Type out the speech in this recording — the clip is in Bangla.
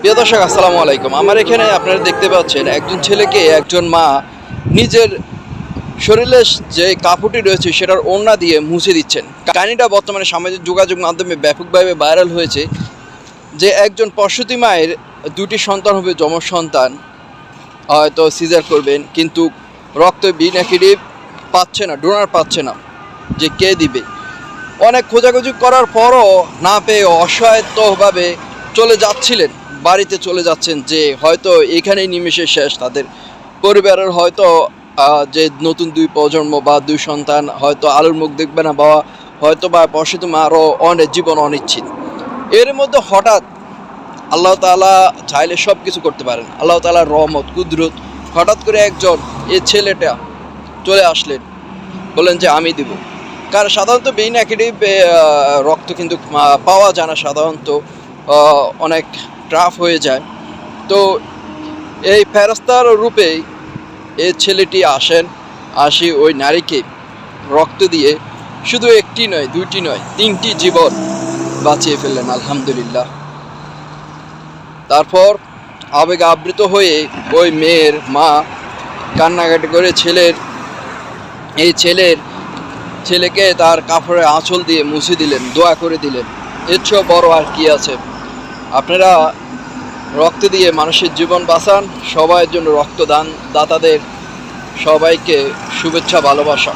প্রিয় দর্শক, আসসালামু আলাইকুম। আমার এখানে আপনারা দেখতে পাচ্ছেন একজন ছেলেকে, একজন মা নিজের শরীরের যে কাপড়টি রয়েছে সেটার ওড়না দিয়ে মুছে দিচ্ছেন। কাহিনিটা বর্তমানে সামাজিক যোগাযোগ মাধ্যমে ব্যাপকভাবে ভাইরাল হয়েছে যে একজন প্রসূতি মায়ের দুটি সন্তান হবে যম সন্তান, হয়তো সিজার করবেন, কিন্তু রক্ত বি পাচ্ছে না, ডোনার পাচ্ছে না, যে কে দিবে? অনেক খোঁজাখুঁজি করার পরও না পেয়ে অসহায়ত্বভাবে চলে যাচ্ছিলেন। বাড়িতে চলে যাচ্ছেন যে হয়তো এখানেই নিমেষে শেষ, তাদের পরিবারের হয়তো যে নতুন দুই প্রজন্ম বা দুই সন্তান হয়তো আলোর মুখ দেখবে না বা হয়তো বা বসত আরও অনেক জীবন অনিশ্চিত এর মধ্যে হঠাৎ আল্লাহ তালা চাইলে সব কিছু করতে পারেন। আল্লাহ তাআলার রহমত, কুদরত, হঠাৎ করে একজন এ ছেলেটা চলে আসলেন। বললেন যে, আমি দিব। কারণ সাধারণত বেইন রক্ত কিন্তু পাওয়া যায় না সাধারণত। অনেক ট্রাফ হয়ে যায়। তো এই ফেরস্তার রূপেই এই ছেলেটি আসেন, আসি ওই নারীকে রক্ত দিয়ে। শুধু একটি নয়, দুইটি নয়, তিনটি জীবন বাঁচিয়ে ফেললেন, আলহামদুলিল্লাহ। তারপর আবেগ আবৃত হয়ে ওই মেয়ের মা কান্নাকাটি করে ছেলের, এই ছেলের ছেলেকে তার কাপড়ে আঁচল দিয়ে মুছে দিলেন, দোয়া করে দিলেন। এর চেয়েও বড় আর কি আছে? আপনারা রক্ত দিয়ে মানুষের জীবন বাঁচান সবাইয়ের জন্য রক্তদান দাতাদের সবাইকে শুভেচ্ছা ভালোবাসা।